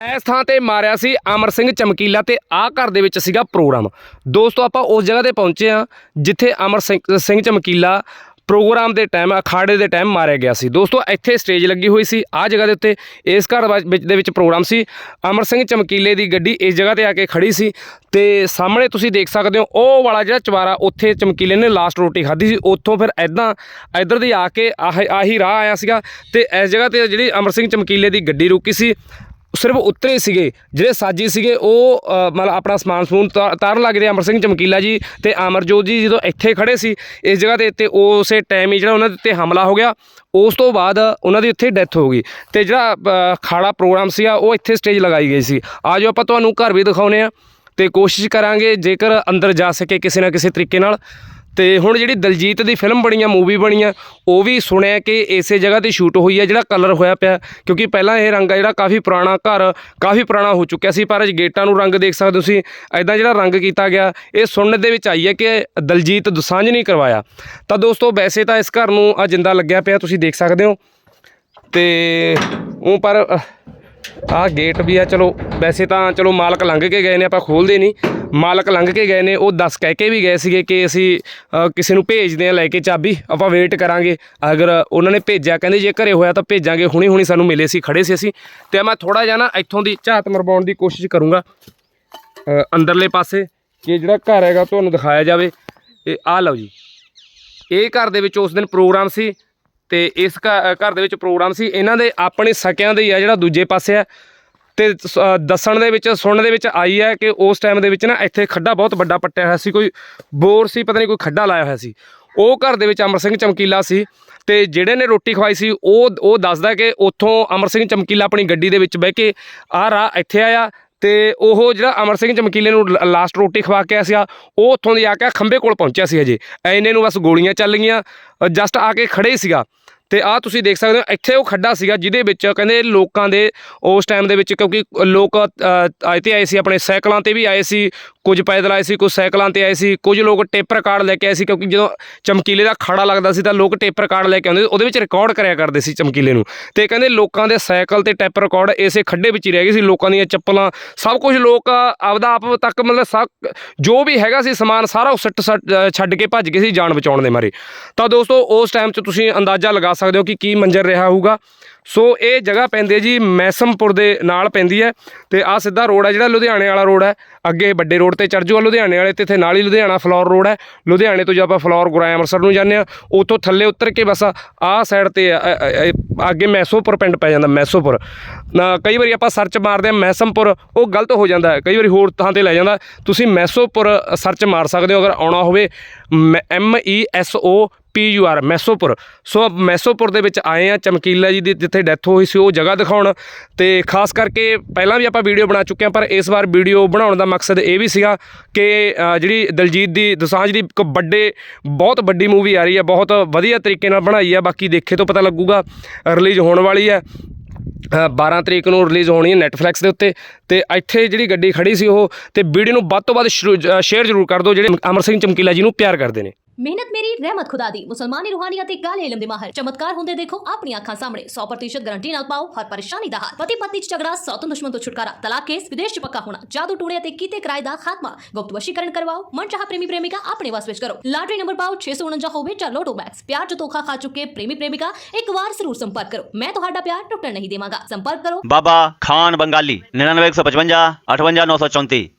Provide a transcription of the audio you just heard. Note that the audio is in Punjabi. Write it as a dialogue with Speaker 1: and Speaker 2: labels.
Speaker 1: ਇਸ ਥਾਂ ਤੇ ਮਾਰਿਆ ਸੀ ਅਮਰ ਸਿੰਘ ਚਮਕੀਲਾ ਤੇ ਆਹ ਘਰ ਦੇ ਵਿੱਚ ਸੀਗਾ ਪ੍ਰੋਗਰਾਮ। ਦੋਸਤੋ, ਆਪਾਂ ਉਸ ਜਗ੍ਹਾ ਤੇ ਪਹੁੰਚੇ ਆ ਜਿੱਥੇ ਅਮਰ ਸਿੰਘ ਚਮਕੀਲਾ ਪ੍ਰੋਗਰਾਮ ਦੇ ਟਾਈਮ ਅਖਾੜੇ ਦੇ ਟਾਈਮ ਮਾਰਿਆ ਗਿਆ ਸੀ। ਦੋਸਤੋ, ਇੱਥੇ ਸਟੇਜ ਲੱਗੀ ਹੋਈ ਸੀ, ਆਹ ਜਗ੍ਹਾ ਦੇ ਉੱਤੇ ਇਸ ਘਰ ਵਾ- ਵਿੱਚ ਦੇ ਵਿੱਚ ਪ੍ਰੋਗਰਾਮ ਸੀ। ਅਮਰ ਸਿੰਘ ਚਮਕੀਲੇ ਦੀ ਗੱਡੀ ਇਸ ਜਗ੍ਹਾ ਤੇ ਆ ਕੇ ਖੜੀ ਸੀ ਤੇ ਸਾਹਮਣੇ ਤੁਸੀਂ ਦੇਖ ਸਕਦੇ ਹੋ, ਉਹ ਵਾਲਾ ਜਿਹੜਾ ਚਵਾਰਾ ਉੱਥੇ ਚਮਕੀਲੇ ਨੇ ਲਾਸਟ ਰੋਟੀ ਖਾਧੀ ਸੀ, ਉੱਥੋਂ ਫਿਰ ਐਦਾਂ ਇੱਧਰ ਦੀ ਆ ਕੇ ਆਹ, ਆਹੀ ਰਾਹ ਆਇਆ ਸੀਗਾ ਤੇ ਇਸ ਜਗ੍ਹਾ ਤੇ ਜਿਹੜੀ ਅਮਰ ਸਿੰਘ ਚਮਕੀਲੇ ਦੀ ਗੱਡੀ ਰੁਕੀ ਸੀ ਸਿਰਫ ਉਤਰੇ ਸੀਗੇ, ਜਿਹੜੇ ਸਾਜੀ ਸੀਗੇ, ਉਹ ਮਤਲਬ ਆਪਣਾ ਸਮਾਨ ਸਮੂਨ ਉਤਾ- ਉਤਾਰਨ ਲੱਗਦੇ ਅਮਰ ਸਿੰਘ ਚਮਕੀਲਾ ਜੀ ਤੇ ਅਮਰਜੋਤ ਜੀ ਜਦੋਂ ਇੱਥੇ ਖੜੇ ਸੀ, ਇਸ ਜਗ੍ਹਾ ਦੇ ਉੱਤੇ ਉਸੇ ਟਾਈਮ ਹੀ ਜਿਹੜਾ ਉਹਨਾਂ ਦੇ ਉੱਤੇ ਹਮਲਾ ਹੋ ਗਿਆ, ਉਸ ਤੋਂ ਬਾਅਦ ਉਹਨਾਂ ਦੀ ਇੱਥੇ ਡੈਥ ਹੋ ਗਈ। ਤੇ ਜਿਹੜਾ ਖਾੜਾ ਪ੍ਰੋਗਰਾਮ ਸੀਗਾ, ਉਹ ਇੱਥੇ ਸਟੇਜ ਲਗਾਈ ਗਈ ਸੀ। ਆਜੋ ਆਪਾਂ ਤੁਹਾਨੂੰ ਘਰ ਵੀ ਦਿਖਾਉਨੇ ਆ ਤੇ ਕੋਸ਼ਿਸ਼ ਕਰਾਂਗੇ ਜੇਕਰ ਅੰਦਰ ਜਾ ਸਕੇ ਕਿਸੇ ਨਾ ਕਿਸੇ ਤਰੀਕੇ ਨਾਲ। ਤੇ ਹੁਣ ਜਿਹੜੀ ਦਲਜੀਤ ਦੀ ਫਿਲਮ ਬਣੀ ਆ ਮੂਵੀ ਬਣੀ ਆ, ਉਹ ਵੀ ਸੁਣਿਆ ਕਿ ਇਸੇ ਜਗ੍ਹਾ ਤੇ ਸ਼ੂਟ ਹੋਈ ਆ, ਜਿਹੜਾ ਕਲਰ ਹੋਇਆ ਪਿਆ, ਕਿਉਂਕਿ ਪਹਿਲਾਂ ਇਹ ਰੰਗ ਆ ਜਿਹੜਾ ਕਾਫੀ ਪੁਰਾਣਾ ਘਰ, ਕਾਫੀ ਪੁਰਾਣਾ ਹੋ ਚੁੱਕਿਆ ਸੀ, ਪਰ ਅੱਜ ਗੇਟਾਂ ਨੂੰ ਰੰਗ ਦੇਖ ਸਕਦੇ ਹੋ ਤੁਸੀਂ ਐਦਾਂ ਜਿਹੜਾ ਰੰਗ ਕੀਤਾ ਗਿਆ, ਇਹ ਸੁਣਨ ਦੇ ਵਿੱਚ ਆਈ ਹੈ ਕਿ ਦਲਜੀਤ ਦੁਸਾਂਝ ਨਹੀਂ ਕਰਵਾਇਆ। ਤਾਂ ਦੋਸਤੋ, ਵੈਸੇ ਤਾਂ ਇਸ ਘਰ ਨੂੰ ਆ ਜਿੰਦਾ ਲੱਗਿਆ ਪਿਆ, ਤੁਸੀਂ ਦੇਖ ਸਕਦੇ ਹੋ। ਤੇ ਉਹ ਪਰ ਆਹ ਗੇਟ ਵੀ ਆ, ਚਲੋ, ਵੈਸੇ ਤਾਂ ਚਲੋ ਮਾਲਕ ਲੰਘ ਕੇ ਗਏ ਨੇ, ਆਪਾਂ ਖੋਲਦੇ ਨਹੀਂ। ਮਾਲਕ ਲੰਘ ਕੇ ਗਏ ਨੇ, ਉਹ ਦੱਸ ਕਹਿ ਕੇ ਵੀ ਗਏ ਸੀਗੇ ਕਿ ਅਸੀਂ ਕਿਸੇ ਨੂੰ ਭੇਜਦੇ ਆ ਲੈ ਕੇ ਚਾਬੀ, ਆਪਾਂ ਵੇਟ ਕਰਾਂਗੇ। ਅਗਰ ਉਹਨਾਂ ਨੇ ਭੇਜਿਆ, ਕਹਿੰਦੇ ਜੇ ਘਰੇ ਹੋਇਆ ਤਾਂ ਭੇਜਾਂਗੇ ਹੁਣੇ ਹੁਣੀ ਸਾਨੂੰ ਮਿਲੇ ਸੀ, ਖੜੇ ਸੀ ਅਸੀਂ। ਤੇ ਮੈਂ ਥੋੜਾ ਜਿਹਾ ਨਾ ਇੱਥੋਂ ਦੀ ਝਾਤ ਮਰਵਾਉਣ ਦੀ ਕੋਸ਼ਿਸ਼ ਕਰੂੰਗਾ। ਅੰਦਰਲੇ ਪਾਸੇ, ਕਿ ਜਿਹੜਾ ਘਰ ਹੈਗਾ ਤੁਹਾਨੂੰ ਦਿਖਾਇਆ ਜਾਵੇ। ਇਹ ਆ ਲਓ ਜੀ। ਇਹ ਘਰ ਦੇ ਵਿੱਚ ਉਸ ਦਿਨ ਪ੍ਰੋਗਰਾਮ ਸੀ ਤੇ ਇਸ ਘਰ ਦੇ ਵਿੱਚ ਪ੍ਰੋਗਰਾਮ ਸੀ। ਇਹਨਾਂ ਦੇ ਆਪਣੇ ਸਕਿਆਂ ਦੇ ਹੀ ਆ ਜਿਹੜਾ ਦੂਜੇ ਪਾਸੇ ਆ। ਤੇ ਸ- ਦੱਸਣ ਦੇ ਵਿੱਚ, ਸੁਣਨ ਦੇ ਵਿੱਚ ਆਈ ਹੈ ਕਿ ਉਸ ਟਾਈਮ ਦੇ ਵਿੱਚ ਨਾ ਇੱਥੇ ਖੱਡਾ ਬਹੁਤ ਵੱਡਾ ਪੱਟਿਆ ਹੋਇਆ ਸੀ, ਕੋਈ ਬੋਰ ਸੀ, ਪਤਾ ਨਹੀਂ ਕੋਈ ਖੱਡਾ ਲਾਇਆ ਹੋਇਆ ਸੀ। ਉਹ ਘਰ ਦੇ ਵਿੱਚ ਅਮਰ ਸਿੰਘ ਚਮਕੀਲਾ ਸੀ ਤੇ ਜਿਹੜੇ ਨੇ ਰੋਟੀ ਖਵਾਈ ਸੀ, ਉਹ ਉਹ ਦੱਸਦਾ ਕਿ ਉੱਥੋਂ ਅਮਰ ਸਿੰਘ ਚਮਕੀਲਾ ਆਪਣੀ ਗੱਡੀ ਦੇ ਵਿੱਚ ਬਹਿ ਕੇ ਆਹ ਰਾਹ ਇੱਥੇ ਆਇਆ ਤੇ ਉਹ ਜਿਹੜਾ ਅਮਰ ਸਿੰਘ ਚਮਕੀਲੇ ਨੂੰ ਲਾਸਟ ਰੋਟੀ ਖਵਾ ਕੇ ਆਇਆ ਸੀ ਉਹ ਉੱਥੋਂ ਦੀ ਆ ਕੇ ਖੰਬੇ ਕੋਲ ਪਹੁੰਚਿਆ ਸੀ ਹਜੇ। ਐਨੇ ਨੂੰ ਬਸ ਗੋਲੀਆਂ ਚੱਲ ਗਈਆਂ ਜਸਟ ਆ ਕੇ ਖੜੇ ਹੀ ਸੀਗਾ। ਤੇ ਆ ਤੁਸੀਂ ਦੇਖ ਸਕਦੇ ਹੋ, ਇੱਥੇ ਉਹ ਖੱਡਾ ਸੀਗਾ ਜਿਹਦੇ ਵਿੱਚ ਕਹਿੰਦੇ ਲੋਕਾਂ ਦੇ, ਉਸ ਟਾਈਮ ਦੇ ਵਿੱਚ ਕਿਉਂਕਿ ਲੋਕ ਆਏ ਤੇ ਆਏ ਸੀ, ਆਪਣੇ ਸਾਈਕਲਾਂ ਤੇ ਵੀ ਆਏ ਸੀ ਕੁਝ ਪੈਦਲ ਆਏ ਸੀ ਕੁਝ ਸਾਈਕਲਾਂ ਤੇ ਆਏ ਸੀ ਕੁਝ ਲੋਕ ਟੇਪਰ ਕਾਰਡ ਲੈ ਕੇ ਆਏ ਸੀ ਕਿਉਂਕਿ ਜਦੋਂ ਚਮਕੀਲੇ ਦਾ ਖਾੜਾ ਲੱਗਦਾ ਸੀ ਤਾਂ ਲੋਕ ਟੇਪਰ ਕਾਰਡ ਲੈ ਕੇ ਆਉਂਦੇ ਸੀ, ਉਹਦੇ ਵਿੱਚ ਰਿਕਾਰਡ ਕਰਿਆ ਕਰਦੇ ਸੀ ਚਮਕੀਲੇ ਨੂੰ। ਤੇ ਕਹਿੰਦੇ ਲੋਕਾਂ ਦੇ ਸਾਈਕਲ ਤੇ ਟੇਪਰ ਰਿਕਾਰਡ ਇਸੇ ਖੱਡੇ ਵਿੱਚ ਹੀ ਰਹਿ ਗਏ ਸੀ ਲੋਕਾਂ ਦੀਆਂ ਚੱਪਲਾਂ ਸਭ ਕੁਝ ਲੋਕ ਆਪਦਾ ਆਪ ਤੱਕ ਮਤਲਬ ਸਭ ਜੋ ਵੀ ਹੈਗਾ ਸੀ ਸਮਾਨ ਸਾਰਾ ਉਹ ਸਿੱਟ ਸੱਟ- ਛੱਡ ਕੇ ਭੱਜ ਗਏ ਸੀ ਜਾਨ ਬਚਾਉਣ ਦੇ ਮਾਰੇ। ਤਾਂ ਦੋਸਤੋ ਉਸ ਟਾਈਮ 'ਚ ਤੁਸੀਂ ਅੰਦਾਜ਼ਾ ਲਗਾ ਸਕਦੇ ਹੋ ਕਿ ਕੀ ਮੰਜ਼ਰ ਰਿਹਾ ਹੋਊਗਾ। ਸੋ ਇਹ ਜਗ੍ਹਾ ਪੈਂਦੀ ਹੈ ਜੀ ਮੈਸਮਪੁਰ ਦੇ ਨਾਲ ਪੈਂਦੀ ਹੈ ਤੇ ਆ ਸਿੱਧਾ ਰੋਡ ਹੈ ਜਿਹੜਾ ਲੁਧਿਆਣੇ ਵਾਲਾ ਰੋਡ ਹੈ ਅੱਗੇ ਵੱਡੇ ਰੋਡ ਰੋਡ ਤੇ ਚੜ ਜਾਓ ਲੁਧਿਆਣੇ ਵਾਲੇ ਤੇ ਇੱਥੇ ਨਾਲ ਹੀ ਲੁਧਿਆਣਾ ਫਲੋਰ ਰੋਡ ਹੈ। ਲੁਧਿਆਣੇ ਤੋਂ ਜੇ ਆਪਾਂ ਫਲੋਰ ਗੁਰਾਇਆ ਅੰਮ੍ਰਿਤਸਰ ਨੂੰ ਜਾਂਦੇ ਆ ਉੱਥੋਂ ਥੱਲੇ ਉਤਰ ਕੇ ਬਸ ਆਹ ਸਾਈਡ ਤੇ ਅੱਗੇ ਮੈਸੋਪੁਰ ਪਿੰਡ ਪੈ ਜਾਂਦਾ, ਮੈਸੋਪੁਰ। ਨਾ, ਕਈ ਵਾਰੀ ਆਪਾਂ ਸਰਚ ਮਾਰਦੇ ਆ ਮੈਸਮਪੁਰ ਉਹ ਗਲਤ ਹੋ ਜਾਂਦਾ ਹੈ। ਕਈ ਵਾਰੀ ਹੋਰ ਥਾਂ ਤੇ ਲੈ ਜਾਂਦਾ। ਤੁਸੀਂ ਮੈਸੋਪੁਰ ਸਰਚ ਮਾਰ ਸਕਦੇ ਹੋ, ਅਗਰ ਆਉਣਾ ਹੋਵੇ M E S O P U R Mesopur. ਸੋ ਮੈਸੋਪੁਰ ਦੇ ਵਿੱਚ ਆਏ ਆ ਚਮਕੀਲਾ ਜੀ ਦੀ ਜਿੱਥੇ ਡੈਥ ਹੋਈ ਸੀ ਉਹ ਜਗ੍ਹਾ ਦਿਖਾਉਣ। ਤੇ ਖਾਸ ਕਰਕੇ ਪਹਿਲਾਂ ਵੀ ਆਪਾਂ ਵੀਡੀਓ ਬਣਾ ਚੁੱਕੇ ਹਾਂ ਪਰ ਇਸ ਵਾਰ ਵੀਡੀਓ ਬਣਾਉਣ ਦਾ ਮਕਸਦ ਇਹ ਵੀ ਸੀਗਾ ਕਿ ਜਿਹੜੀ ਦਲਜੀਤ ਦੀ ਦੋਸਾਂਝ ਦੀ ਇੱਕ ਵੱਡੇ ਬਹੁਤ ਵੱਡੀ ਮੂਵੀ ਆ ਰਹੀ ਹੈ ਬਹੁਤ ਵਧੀਆ ਤਰੀਕੇ ਨਾਲ ਬਣਾਈ ਹੈ ਬਾਕੀ ਦੇਖੇ ਤੋਂ ਪਤਾ ਲੱਗੂਗਾ ਰਿਲੀਜ਼ ਹੋਣ ਵਾਲੀ ਹੈ ਅ, 12 ਤਰੀਕ ਨੂੰ ਰਿਲੀਜ਼ ਹੋਣੀ ਹੈ ਨੈਟਫਲਿਕਸ ਦੇ ਉੱਤੇ ਤੇ ਇੱਥੇ ਜਿਹੜੀ ਗੱਡੀ ਖੜੀ ਸੀ ਉਹ ਤੇ ਵੀਡੀਓ ਨੂੰ ਵੱਧ ਤੋਂ ਵੱਧ ਸ਼ੇਅਰ ਜ਼ਰੂਰ ਕਰ ਦਿਓ ਜਿਹੜੇ ਅਮਰ ਸਿੰਘ ਚਮਕੀਲਾ ਜੀ ਨੂੰ ਪਿਆਰ ਕਰਦੇ ਨੇ।
Speaker 2: મહેનત મેરી રહેમત ખુદા દી મુસલમાની રૂહાનિયત એક ગાલે ઇલમ દિમાહર ચમત્કાર હોંદે દેખો આપની આંખા સામે 100% गारंटी ना पाओ, हर परेशानी दा पति पत्नी झगड़ा सौतन तो दुश्मन तो छुटकारा। तलाक केस, विदेश च पक्का होना। जादू टोणे ते कीते किराएदा खात्मा। गुप्त वशीकरण करवाओ मनचाहा प्रेमी प्रेमिका अपने वश में करो। लॉटरी नंबर पाओ 649 होवे चार लोटो बैग्स प्यार जो तोखा खा चुके प्रेमी प्रेमिका, एक बार ज़रूर संपर्क करो। मैं तुम्हारा प्यार टुकड़ा नहीं देवांगा। संपर्क करो।
Speaker 3: बाबा, खान बंगाली, निन्यानवे एक सौ पचवंजा, अठवंजा नौ सौ चौंतीस